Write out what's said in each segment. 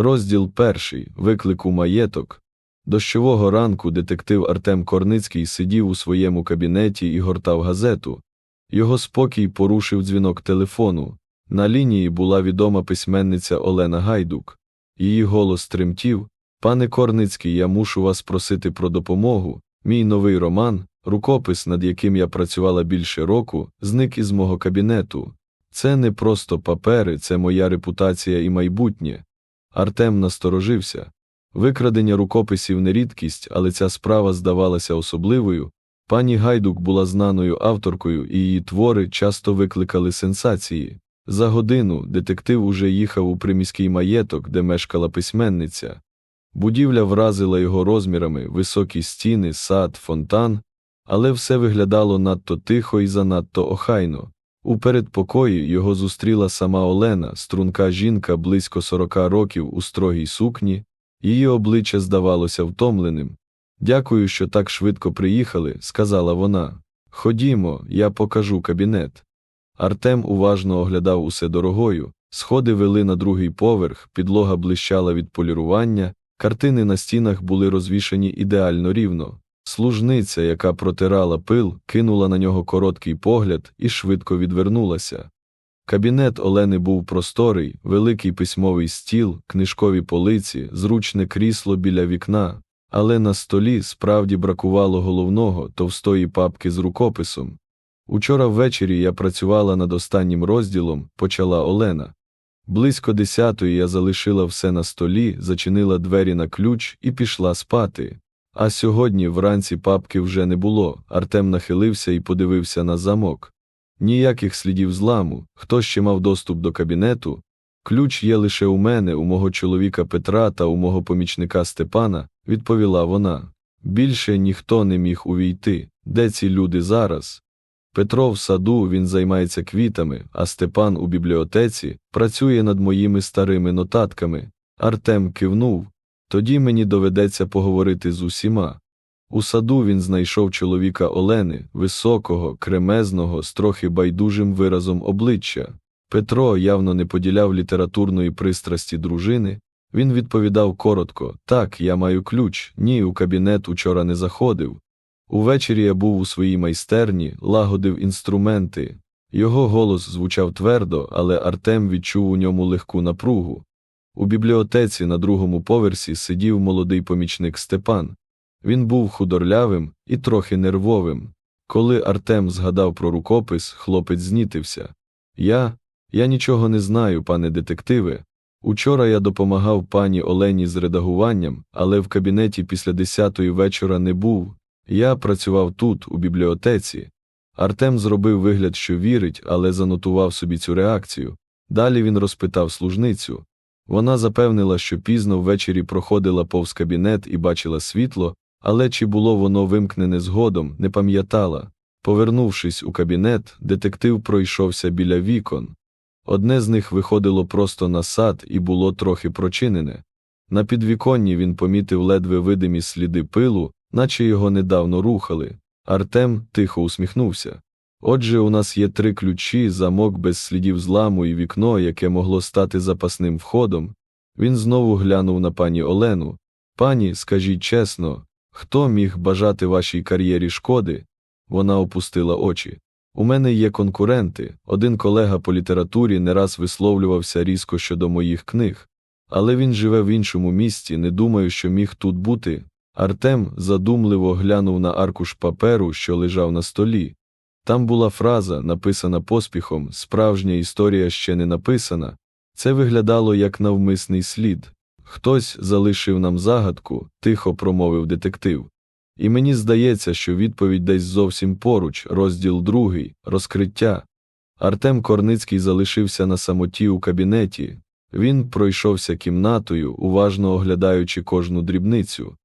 Розділ перший. Виклик у маєток. Дощового ранку детектив Артем Корницький сидів у своєму кабінеті і гортав газету. Його спокій порушив дзвінок телефону. На лінії була відома письменниця Олена Гайдук. Її голос тремтів. Пане Корницький, я мушу вас просити про допомогу. Мій новий роман, рукопис, над яким я працювала більше року, зник із мого кабінету. Це не просто папери, це моя репутація і майбутнє. Артем насторожився. Викрадення рукописів не рідкість, але ця справа здавалася особливою. Пані Гайдук була знаною авторкою, і її твори часто викликали сенсації. За годину детектив уже їхав у приміський маєток, де мешкала письменниця. Будівля вразила його розмірами, високі стіни, сад, фонтан, але все виглядало надто тихо і занадто охайно. У передпокої його зустріла сама Олена, струнка жінка близько сорока років у строгій сукні, її обличчя здавалося втомленим. Дякую, що так швидко приїхали, сказала вона. Ходімо, я покажу кабінет. Артем уважно оглядав усе дорогою, сходи вели на другий поверх, підлога блищала від полірування, картини на стінах були розвішані ідеально рівно. Служниця, яка протирала пил, кинула на нього короткий погляд і швидко відвернулася. Кабінет Олени був просторий, великий письмовий стіл, книжкові полиці, зручне крісло біля вікна, але на столі справді бракувало головного товстої папки з рукописом. Учора ввечері я працювала над останнім розділом, почала Олена. Близько десятої я залишила все на столі, зачинила двері на ключ і пішла спати. А сьогодні вранці папки вже не було. Артем нахилився і подивився на замок. Ніяких слідів зламу, хто ще мав доступ до кабінету. Ключ є лише у мене, у мого чоловіка Петра та у мого помічника Степана, відповіла вона. Більше ніхто не міг увійти. Де ці люди зараз? Петро в саду він займається квітами, а Степан у бібліотеці працює над моїми старими нотатками. Артем кивнув. Тоді мені доведеться поговорити з усіма. У саду він знайшов чоловіка Олени, високого, кремезного, з трохи байдужим виразом обличчя. Петро явно не поділяв літературної пристрасті дружини. Він відповідав коротко Так, я маю ключ, ні, у кабінет учора не заходив. Увечері я був у своїй майстерні, лагодив інструменти. Його голос звучав твердо, але Артем відчув у ньому легку напругу. У бібліотеці на другому поверсі сидів молодий помічник Степан. Він був худорлявим і трохи нервовим. Коли Артем згадав про рукопис, хлопець знітився. Я, я нічого не знаю, пане детективе. Учора я допомагав пані Олені з редагуванням, але в кабінеті після десятої вечора не був. Я працював тут, у бібліотеці. Артем зробив вигляд, що вірить, але занотував собі цю реакцію. Далі він розпитав служницю. Вона запевнила, що пізно ввечері проходила повз кабінет і бачила світло, але чи було воно вимкнене згодом, не пам'ятала. Повернувшись у кабінет, детектив пройшовся біля вікон. Одне з них виходило просто на сад і було трохи прочинене. На підвіконні він помітив ледве видимі сліди пилу, наче його недавно рухали. Артем тихо усміхнувся. Отже, у нас є три ключі, замок без слідів зламу і вікно, яке могло стати запасним входом. Він знову глянув на пані Олену. Пані, скажіть чесно, хто міг бажати вашій кар'єрі шкоди? Вона опустила очі. У мене є конкуренти. Один колега по літературі не раз висловлювався різко щодо моїх книг, але він живе в іншому місті, не думаю, що міг тут бути. Артем задумливо глянув на аркуш паперу, що лежав на столі. Там була фраза, написана поспіхом, справжня історія ще не написана. Це виглядало як навмисний слід. Хтось залишив нам загадку, тихо промовив детектив. І мені здається, що відповідь десь зовсім поруч, розділ другий, розкриття. Артем Корницький залишився на самоті у кабінеті. Він пройшовся кімнатою, уважно оглядаючи кожну дрібницю.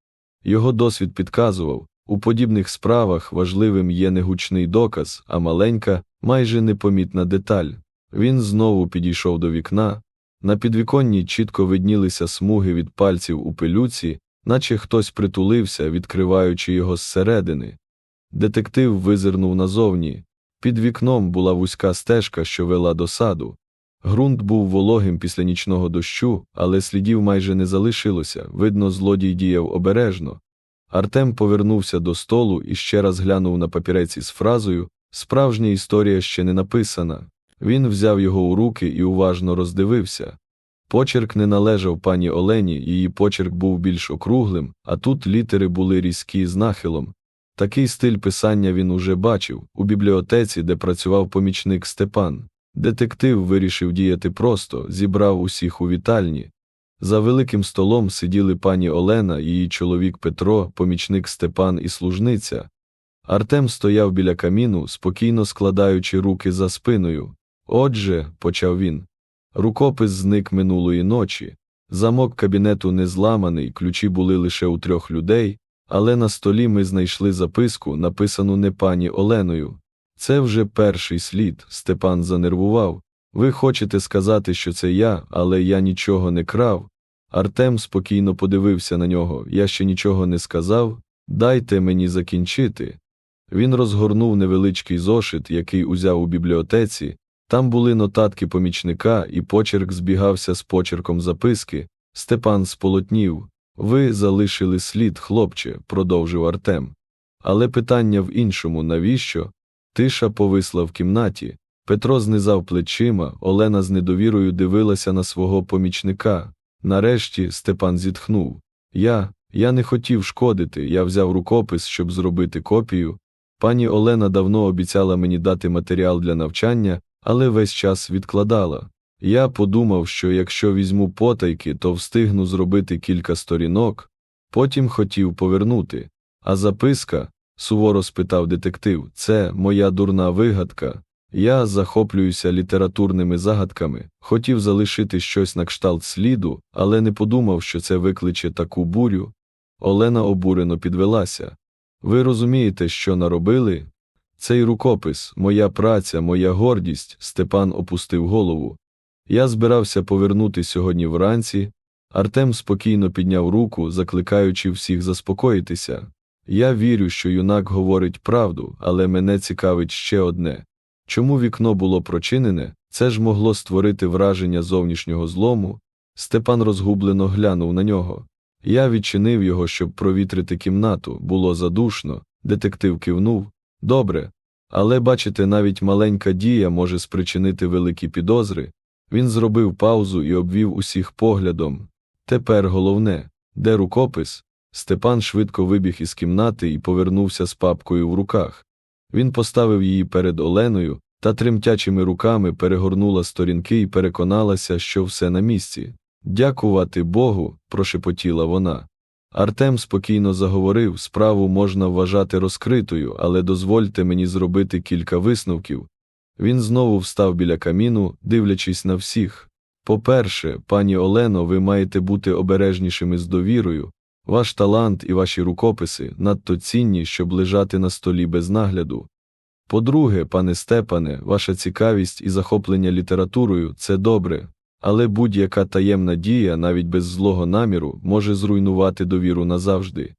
Його досвід підказував у подібних справах важливим є не гучний доказ, а маленька, майже непомітна деталь. Він знову підійшов до вікна. На підвіконні чітко виднілися смуги від пальців у пилюці, наче хтось притулився, відкриваючи його зсередини. Детектив визирнув назовні. Під вікном була вузька стежка, що вела до саду. Грунт був вологим після нічного дощу, але слідів майже не залишилося, видно, злодій діяв обережно. Артем повернувся до столу і ще раз глянув на папірець із фразою Справжня історія ще не написана. Він взяв його у руки і уважно роздивився. Почерк не належав пані Олені, її почерк був більш округлим, а тут літери були різкі з нахилом. Такий стиль писання він уже бачив у бібліотеці, де працював помічник Степан. Детектив вирішив діяти просто, зібрав усіх у вітальні. За великим столом сиділи пані Олена, її чоловік Петро, помічник Степан і служниця. Артем стояв біля каміну, спокійно складаючи руки за спиною. Отже, почав він. Рукопис зник минулої ночі. Замок кабінету не зламаний, ключі були лише у трьох людей, але на столі ми знайшли записку, написану не пані Оленою. Це вже перший слід, Степан занервував. Ви хочете сказати, що це я, але я нічого не крав. Артем спокійно подивився на нього. Я ще нічого не сказав. Дайте мені закінчити. Він розгорнув невеличкий зошит, який узяв у бібліотеці. Там були нотатки помічника, і почерк збігався з почерком записки. Степан сполотнів. Ви залишили слід, хлопче, продовжив Артем. Але питання в іншому навіщо? Тиша повисла в кімнаті. Петро знизав плечима, Олена з недовірою дивилася на свого помічника. Нарешті Степан зітхнув. Я, я не хотів шкодити, я взяв рукопис, щоб зробити копію. Пані Олена давно обіцяла мені дати матеріал для навчання, але весь час відкладала. Я подумав, що якщо візьму потайки, то встигну зробити кілька сторінок, потім хотів повернути. А записка, суворо спитав детектив, це моя дурна вигадка. Я захоплююся літературними загадками, хотів залишити щось на кшталт сліду, але не подумав, що це викличе таку бурю. Олена обурено підвелася. Ви розумієте, що наробили? Цей рукопис, моя праця, моя гордість, Степан опустив голову. Я збирався повернути сьогодні вранці. Артем спокійно підняв руку, закликаючи всіх заспокоїтися. Я вірю, що юнак говорить правду, але мене цікавить ще одне. Чому вікно було прочинене, це ж могло створити враження зовнішнього злому. Степан розгублено глянув на нього. Я відчинив його, щоб провітрити кімнату, було задушно, детектив кивнув. Добре. Але бачите, навіть маленька дія може спричинити великі підозри. Він зробив паузу і обвів усіх поглядом. Тепер головне, де рукопис? Степан швидко вибіг із кімнати і повернувся з папкою в руках. Він поставив її перед Оленою та тремтячими руками перегорнула сторінки і переконалася, що все на місці. Дякувати Богу, прошепотіла вона. Артем спокійно заговорив, справу можна вважати розкритою, але дозвольте мені зробити кілька висновків. Він знову встав біля каміну, дивлячись на всіх. По-перше, пані Олено, ви маєте бути обережнішими з довірою. Ваш талант і ваші рукописи надто цінні, щоб лежати на столі без нагляду. По-друге, пане Степане, ваша цікавість і захоплення літературою це добре, але будь-яка таємна дія, навіть без злого наміру, може зруйнувати довіру назавжди.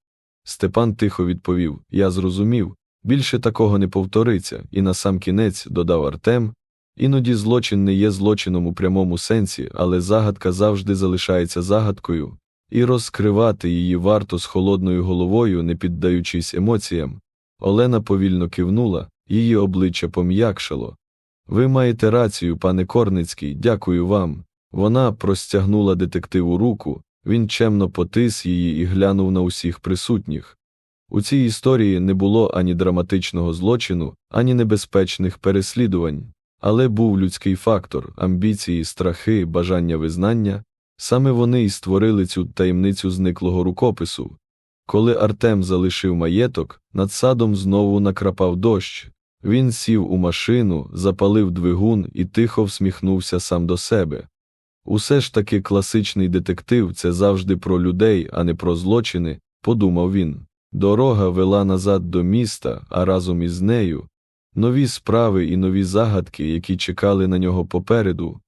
Степан тихо відповів Я зрозумів, більше такого не повториться, і на сам кінець додав Артем. Іноді злочин не є злочином у прямому сенсі, але загадка завжди залишається загадкою, і розкривати її варто з холодною головою, не піддаючись емоціям. Олена повільно кивнула, її обличчя пом'якшало. Ви маєте рацію, пане Корницький, дякую вам. Вона простягнула детективу руку, він чемно потис її і глянув на усіх присутніх. У цій історії не було ані драматичного злочину, ані небезпечних переслідувань, але був людський фактор, амбіції, страхи, бажання визнання. Саме вони і створили цю таємницю зниклого рукопису. Коли Артем залишив маєток, над садом знову накрапав дощ. Він сів у машину, запалив двигун і тихо всміхнувся сам до себе. Усе ж таки класичний детектив це завжди про людей, а не про злочини, подумав він. Дорога вела назад до міста, а разом із нею нові справи і нові загадки, які чекали на нього попереду.